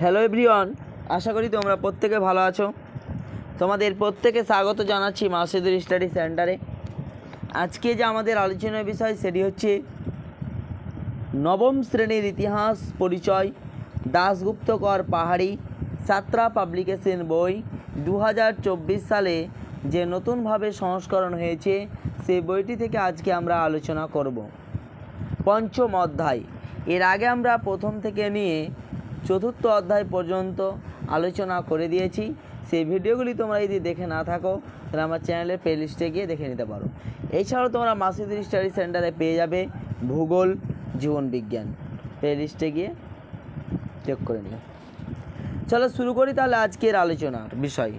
Hello everyone আশা করি তোমরা প্রত্যেকে ভালো আছো। তোমাদের প্রত্যেকে স্বাগত জানাচ্ছি মাসুদুর স্টাডি সেন্টারে। আজকে যে আমাদের আলোচনার বিষয় সেটি হচ্ছে নবম শ্রেণির ইতিহাস পরিচয়, দাশগুপ্তকর পাহাড়ি সাতরা পাবলিকেশন বই দু হাজার চব্বিশ সালে যে নতুনভাবে সংস্করণ হয়েছে, সেই বইটি থেকে আজকে আমরা আলোচনা করব। পঞ্চম অধ্যায়, এর আগে আমরা প্রথম থেকে নিয়ে চতুর্থ অধ্যায় পর্যন্ত আলোচনা করে দিয়েছি। সেই ভিডিওগুলি তোমরা যদি দেখে না থাকো, তাহলে আমার চ্যানেলের প্লে লিস্টে গিয়ে দেখে নিতে পারো। এছাড়াও তোমরা মাসিদুর স্টাডি সেন্টারে পেয়ে যাবে ভূগোল, জীবন বিজ্ঞান। প্লে লিস্টে গিয়ে চেক করে নিও। চলো শুরু করি তাহলে আজকের আলোচনার বিষয়।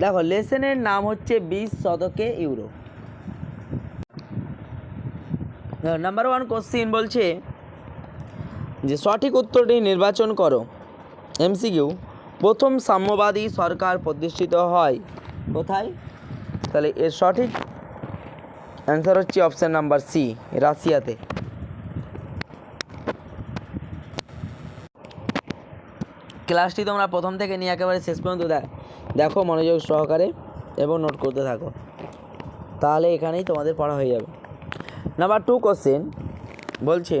দেখো, লেসনের নাম হচ্ছে বিশ শতকে ইউরোপ। নাম্বার ওয়ান কোশ্চিন বলছে যে সঠিক উত্তরটি নির্বাচন করো। এমসিকিউ, প্রথম সাম্যবাদী সরকার প্রতিষ্ঠিত হয় কোথায়? তাহলে এর সঠিক অ্যান্সার হচ্ছে অপশান নাম্বার সি রাশিয়াতে। ক্লাসটি তোমরা প্রথম থেকে নিয়ে একেবারে শেষ পর্যন্ত দেখো মনোযোগ সহকারে এবং নোট করতে থাকো। তাহলে এখানেই তোমাদের পড়া হয়ে যাবে। নাম্বার টু কোশ্চেন বলছে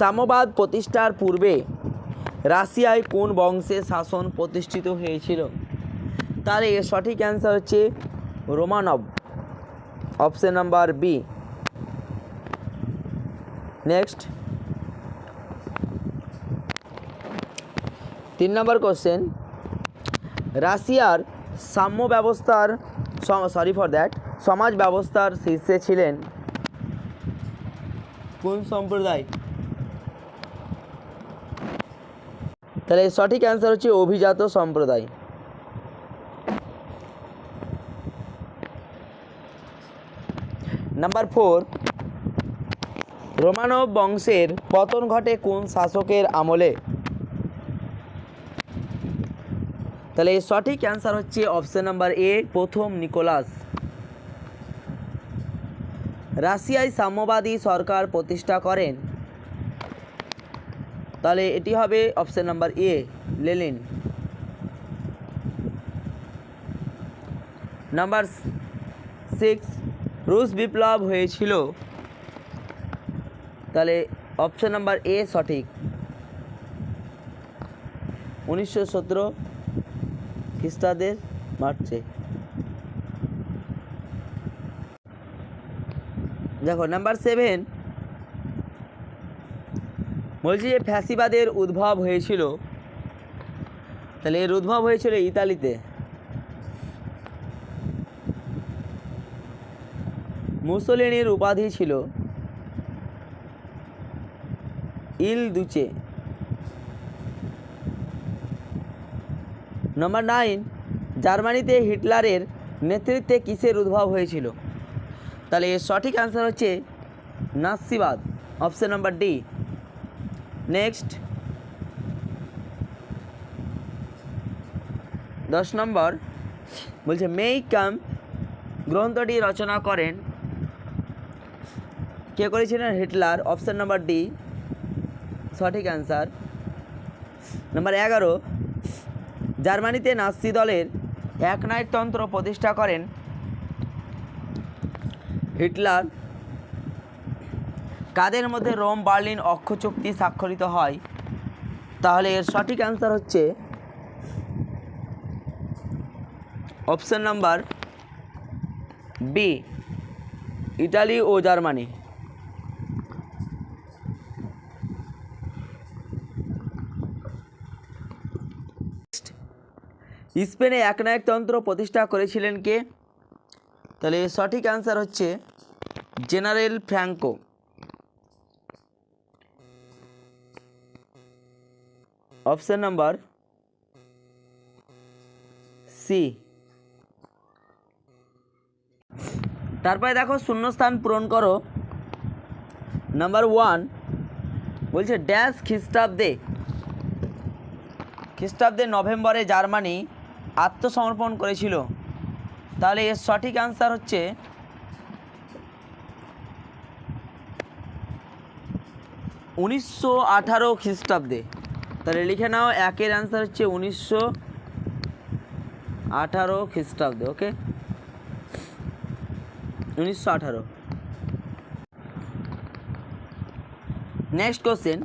সাম্যবাদ প্রতিষ্ঠার পূর্বে রাশিয়ায় কোন বংশের শাসন প্রতিষ্ঠিত হয়েছিল? তাহলে এর সঠিক অ্যান্সার হচ্ছে Romanov. Option number B next তিন নম্বর কোশ্চেন রাশিয়ার সাম্য ব্যবস্থার সরি ফর দ্যাট সমাজ ব্যবস্থার শীর্ষে ছিলেন। কোন সম্প্রদায়? তাহলে সঠিক অ্যান্সার হচ্ছে অভিজাত সম্প্রদায়। নাম্বার ফোর রোমানব বংশের পতন ঘটে কোন শাসকের আমলে? তাহলে সঠিক অ্যান্সার হচ্ছে অপশন নাম্বার এ প্রথম নিকোলাস। রাশিয়ায় সাম্যবাদী সরকার প্রতিষ্ঠা করেন। তাহলে এটি হবে option number A Lenin number six রুশ বিপ্লব হয়েছিল। তাহলে অপশান নাম্বার এ সঠিক। উনিশশো সতেরো খ্রিস্টাব্দের মার্চে। দেখো নাম্বার সেভেন বলছি যে ফ্যাসিবাদের উদ্ভব হয়েছিল। তাহলে এর উদ্ভব হয়েছিল ইতালিতে। মুসোলিনির উপাধি ছিল ইল দুচে। নম্বর নাইন জার্মানিতে হিটলারের নেতৃত্বে কিসের উদ্ভব হয়েছিল? তাহলে সঠিক অ্যান্সার হচ্ছে নাসিবাদ অপশন নাম্বার ডি নেক্সট। দশ নম্বর। বলছে, মেই কাম, গ্রন্থটি রচনা করেন। কে করেছিলেন? হিটলার। অপশন নাম্বার ডি, সঠিক অ্যান্সার। নাম্বার এগারো, জার্মানিতে নাৎসি দলের একনায়কতন্ত্র প্রতিষ্ঠা করেন হিটলার। কাদের মধ্যে রোম, বার্লিন অক্ষ চুক্তি স্বাক্ষরিত হয়? তাহলে এর সঠিক অ্যান্সার হচ্ছে অপশান নাম্বার বি ইটালি ও জার্মানি। স্পেনে একনায়কতন্ত্র প্রতিষ্ঠা করেছিলেন কে? তাহলে সঠিক অ্যান্সার হচ্ছে general Franco. Option number C তারপরে দেখো শূন্যস্থান পূরণ করো। নাম্বার ওয়ান বলছে ড্যাশ খ্রিস্টাব্দে খ্রিস্টাব্দে নভেম্বরে জার্মানি আত্মসমর্পণ করেছিল। তাহলে এর সঠিক অ্যান্সার হচ্ছে উনিশশো আঠারো খ্রিস্টাব্দে। তাহলে লিখে নাও, একের অ্যান্সার হচ্ছে উনিশশো আঠারো খ্রিস্টাব্দে ওকে উনিশশো আঠারো। নেক্সট কোশ্চেন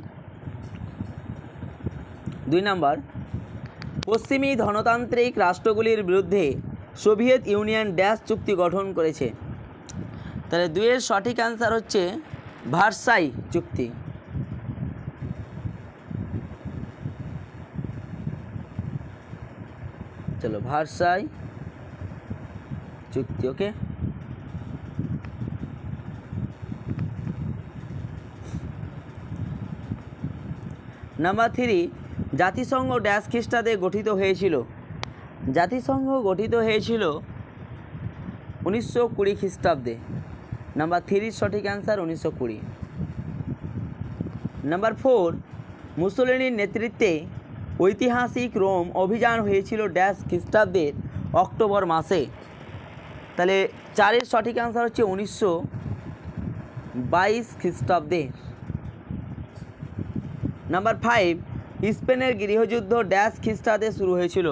দুই নাম্বার, পশ্চিমী ধনতান্ত্রিক রাষ্ট্রগুলির বিরুদ্ধে সোভিয়েত ইউনিয়ন ড্যাশ চুক্তি গঠন করেছে। তাহলে দুইয়ের সঠিক অ্যান্সার হচ্ছে ভার্সাই চুক্তি। চলো ভার্সাই চুক্তি, ওকে? নাম্বার থ্রি, জাতিসংঘ ড্যাশ খ্রিস্টাব্দে গঠিত হয়েছিল। জাতিসংঘ গঠিত হয়েছিল উনিশশো কুড়ি খ্রিস্টাব্দে। নাম্বার থ্রির সঠিক অ্যান্সার উনিশশো কুড়ি। নাম্বার ফোর, মুসোলিনির নেতৃত্বে ঐতিহাসিক রোম অভিযান হয়েছিল ড্যাশ খ্রিস্টাব্দের অক্টোবর মাসে। তাহলে চারের সঠিক অ্যান্সার হচ্ছে উনিশশো বাইশ খ্রিস্টাব্দে। নাম্বার ফাইভ স্পেনের গৃহযুদ্ধ ড্যাশ খ্রিস্টাব্দে শুরু হয়েছিল।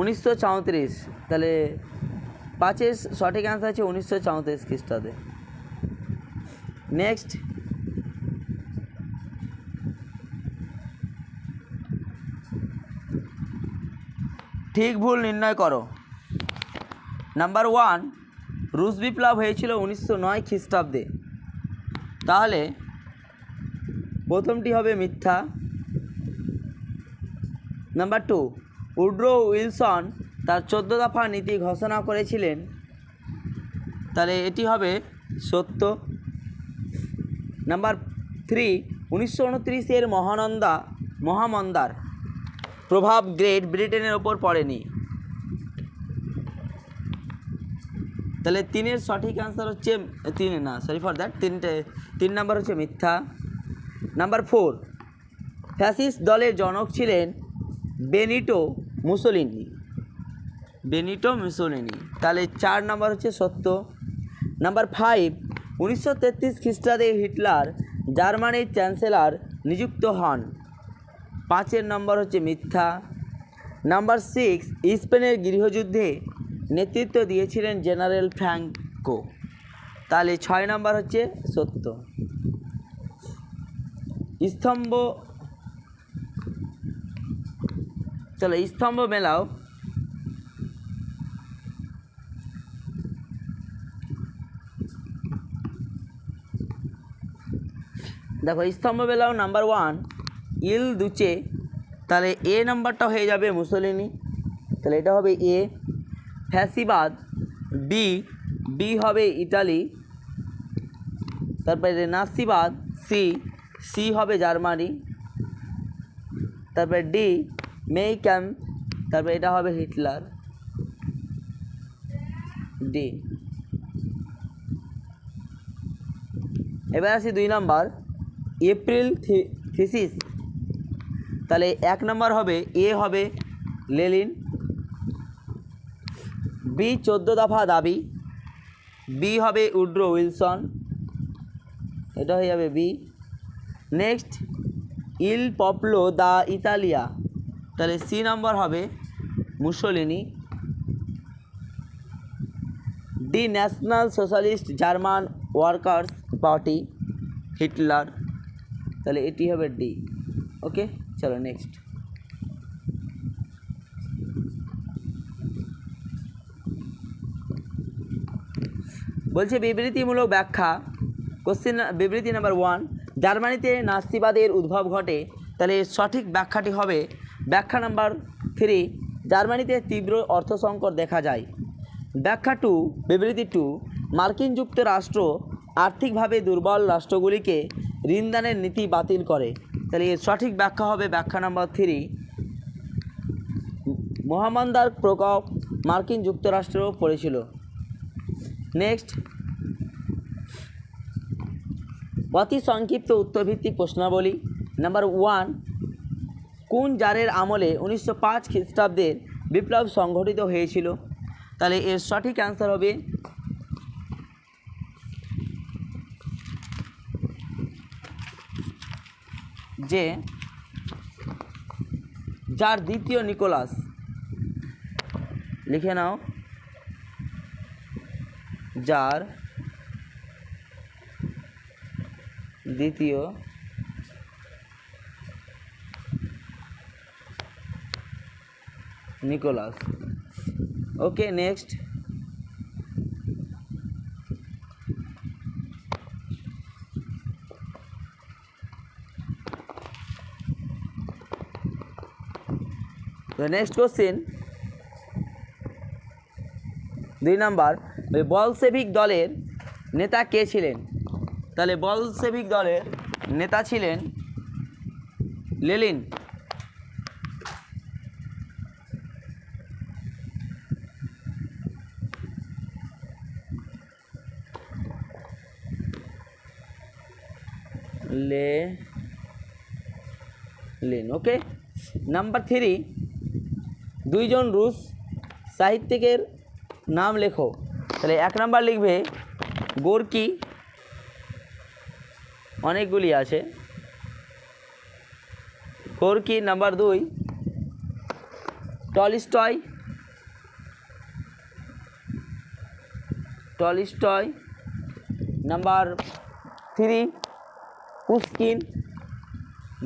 উনিশশো চৌত্রিশ, তাহলে পাঁচের সঠিক অ্যান্সার হচ্ছে উনিশশো চৌত্রিশ খ্রিস্টাব্দে। নেক্সট ঠিক ভুল নির্ণয় করো। নাম্বার ওয়ান রুশ বিপ্লব হয়েছিল উনিশশো নয় খ্রিস্টাব্দে। তাহলে প্রথমটি হবে মিথ্যা। নাম্বার টু উড্রো উইলসন তার চোদ্দ দফা নীতি ঘোষণা করেছিলেন। তাহলে এটি হবে সত্য। নাম্বার থ্রি উনিশশো উনত্রিশের মহানন্দা, মহামন্দার। প্রভাব গ্রেট ব্রিটেনের ওপর পড়েনি। তাহলে তিনের সঠিক অ্যান্সার হচ্ছে, তিন, না সরি ফর দ্যাট তিনটে, তিন নাম্বার হচ্ছে মিথ্যা। নাম্বার ফোর ফ্যাসিস্ট দলের জনক ছিলেন বেনিটো মুসোলিনি। বেনিটো মুসোলিনি, তাহলে চার নাম্বার হচ্ছে সত্য। নাম্বার ফাইভ উনিশশো তেত্রিশ খ্রিস্টাব্দে হিটলার জার্মানির চ্যান্সেলর নিযুক্ত হন। পাঁচের নম্বর হচ্ছে মিথ্যা। নাম্বার সিক্স, স্পেনের গৃহযুদ্ধে নেতৃত্ব দিয়েছিলেন জেনারেল ফ্র্যাঙ্কো। তাহলে ছয় নম্বর হচ্ছে সত্য। স্তম্ভ চলো স্তম্ভ মেলাও। দেখো, স্তম্ভ মেলাও নাম্বার ওয়ান। ইল দুচে, তাহলে এ নাম্বারটা হয়ে যাবে মুসলিনি। তাহলে এটা হবে এ। ফ্যাসিবাদ, বি বি হবে ইটালি তারপরে নাসিবাদ, সি সি হবে জার্মানি। তারপরে ডি মেই ক্যাম্প তারপরে এটা হবে হিটলার। ডি। এবার আসি দুই নম্বর। April thesis. তাহলে এক নম্বর হবে এ হবে লেলিন, বি চোদ্দ দফা দাবি, বি হবে উড্রো উইলসন, এটা হয়ে যাবে B. Next, Il Popolo d' Italia, তাহলে সি নম্বর হবে Mussolini. D National Socialist German Workers Party, Hitler, তাহলে এটি হবে ডি, ওকে? চলো নেক্সট বলছে বিবৃতিমূলক ব্যাখ্যা কোশ্চেন বিবৃতি নাম্বার ওয়ান জার্মানিতে নাস্তিবাদের উদ্ভব ঘটে, তাহলে সঠিক ব্যাখ্যাটি হবে ব্যাখ্যা নাম্বার থ্রি জার্মানিতে তীব্র অর্থ সংকট দেখা যায়। ব্যাখ্যা টু বিবৃতি টু মার্কিন যুক্তরাষ্ট্র আর্থিকভাবে দুর্বল রাষ্ট্রগুলিকে ঋণদানের নীতি বাতিল করে। তাহলে এর সঠিক ব্যাখ্যা হবে ব্যাখ্যা নাম্বার থ্রি মহামান্দার প্রকোপ মার্কিন যুক্তরাষ্ট্রেও পড়েছিল। নেক্সট অতি সংক্ষিপ্ত উত্তরভিত্তিক প্রশ্নাবলী। নাম্বার ওয়ান কোন জারের আমলে উনিশশো পাঁচ খ্রিস্টাব্দের বিপ্লব সংঘটিত হয়েছিল? তাহলে এর সঠিক অ্যান্সার হবে যে যার দ্বিতীয় নিকোলাস। লিখে নাও। যার দ্বিতীয় Nicholas. Okay next. Next question দুই নাম্বার, ওই বলসেভিক দলের নেতা কে ছিলেন? তাহলে বলসেভিক দলের নেতা ছিলেন লেলিন লে লেন ওকে। নাম্বার থ্রি দুইজন রুশ সাহিত্যিকের নাম লেখো। তাহলে এক নাম্বার লিখবে, গোর্কি। অনেকগুলি আছে। গোর্কি নাম্বার দুই, Tolstoy. Tolstoy number three, Pushkin.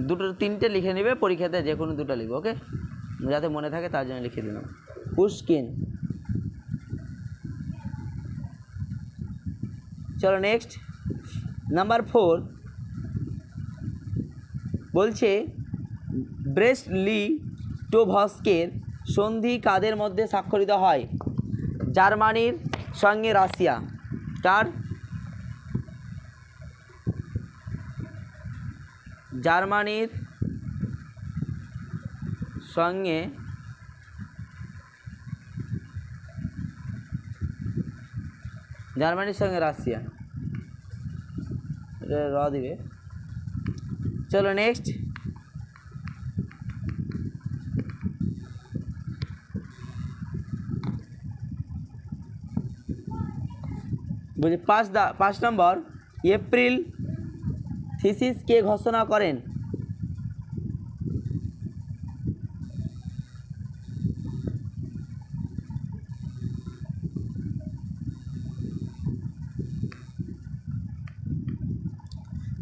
দুটো, তিনটে লিখে নেবে, পরীক্ষাতে যে কোনো দুটো লিখবে ওকে যাতে মনে থাকে তার জন্য লিখে দিলাম। পুস্কিন চলো নেক্সট নাম্বার ফোর বলছে, ব্রেস্ট লি টোভস্কের সন্ধি কাদের মধ্যে স্বাক্ষরিত হয়? জার্মানির সঙ্গে রাশিয়া। কার জার্মানির সঙ্গে জার্মানির সঙ্গে রাশিয়া। র দিবে। চলো নেক্সট বলছি পাঁচ দা পাঁচ নম্বর, এপ্রিল থিসিস কে ঘোষণা করেন।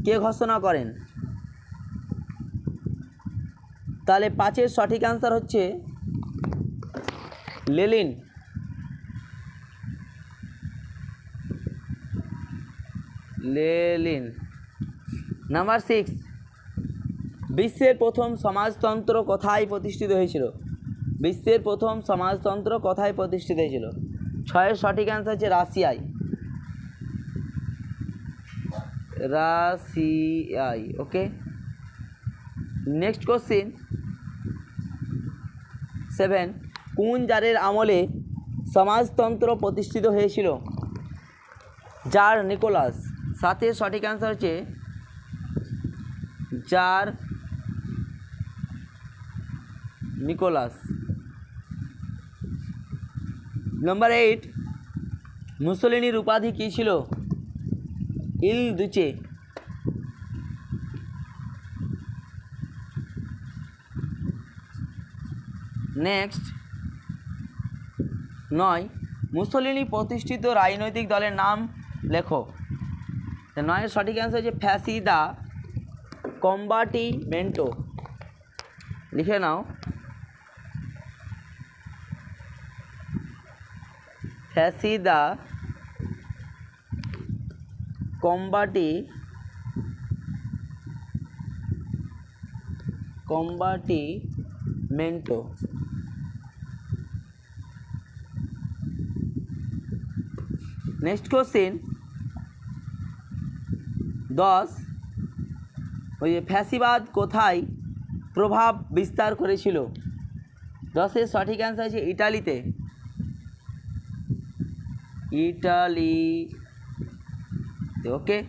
কে ঘোষণা করেন? তাহলে পাঁচের সঠিক অ্যান্সার হচ্ছে লেলিন। লেলিন। নাম্বার সিক্স বিশ্বের প্রথম সমাজতন্ত্র কোথায় প্রতিষ্ঠিত হয়েছিল? বিশ্বের প্রথম সমাজতন্ত্র কোথায় প্রতিষ্ঠিত হয়েছিল? ছয়ের সঠিক অ্যান্সার হচ্ছে রাশিয়ায়। রাশিয়ায় ওকে নেক্সট কোশ্চিন সেভেন কোন জারের আমলে সমাজতন্ত্র প্রতিষ্ঠিত হয়েছিল? Tsar Nicholas. সাথে সঠিক অ্যান্সার হচ্ছে জার নিকোলাস। নাম্বার এইট মুসলিনীর উপাধি কী ছিল? Il Duce. নেক্সট। নয়, মুসলিনী প্রতিষ্ঠিত রাজনৈতিক দলের নাম লেখো। নয়ের সঠিক অ্যান্সার হচ্ছে ফ্যাসিদা কম্বাটিমেন্টো লিখে নাও। ফ্যাসিদা কম্বাটি কম্বাটিমেন্টো নেক্সট কোশ্চেন। দশ, ওই যে ফ্যাসিবাদ কোথায় প্রভাব বিস্তার করেছিল? দশের সঠিক অ্যান্সার আছে ইটালিতে। ইটালি। ওকে?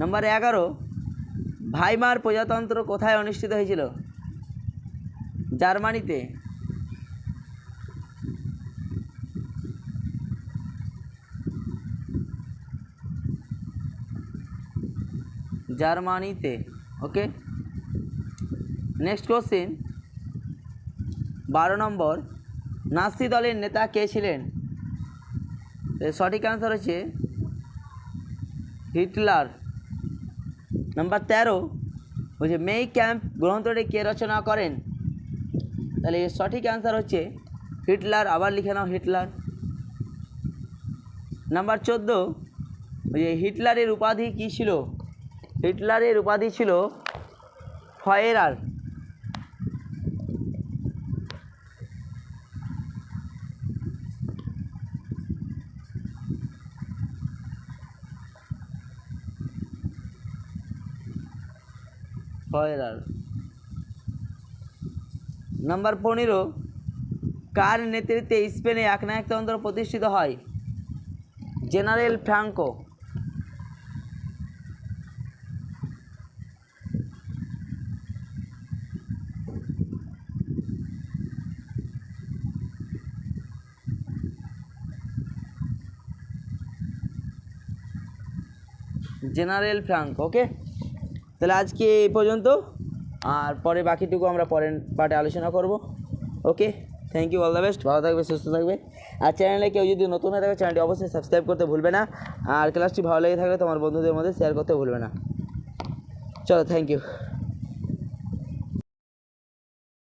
নম্বর এগারো, ভাইমার প্রজাতন্ত্র কোথায় অনুষ্ঠিত হয়েছিল? জার্মানিতে। জার্মানিতে, ওকে? নেক্সট কোশ্চেন বারো নম্বর নাসি দলের নেতা কে ছিলেন? সঠিক অ্যান্সার হচ্ছে হিটলার। নাম্বার তেরো হচ্ছে, মেই ক্যাম্প গ্রন্থটি কে রচনা করেন? তাহলে সঠিক অ্যান্সার হচ্ছে হিটলার। আবার লিখে নাও হিটলার। নাম্বার চোদ্দ যে হিটলারের উপাধি কী ছিল? হিটলারের উপাধি ছিল ফয়েরার। ফয়েরার নাম্বার পনেরো, কার নেতৃত্বে স্পেনে এক একনায়কতন্ত্র প্রতিষ্ঠিত হয়? General Franco general Frank okay তাহলে আজকে এই পর্যন্ত। আর পরে বাকিটুকু আমরা পরের পার্টে আলোচনা করব। Okay? Thank you all the best ভালো থাকবে, সুস্থ থাকবে। আর চ্যানেলে কেউ যদি নতুন হয়ে থাকে চ্যানেলটি অবশ্যই সাবস্ক্রাইব করতে ভুলবে না। আর ক্লাসটি ভালো লেগে থাকলে তোমার বন্ধুদের মধ্যে শেয়ার করতে ভুলবে না। চলো থ্যাংক ইউ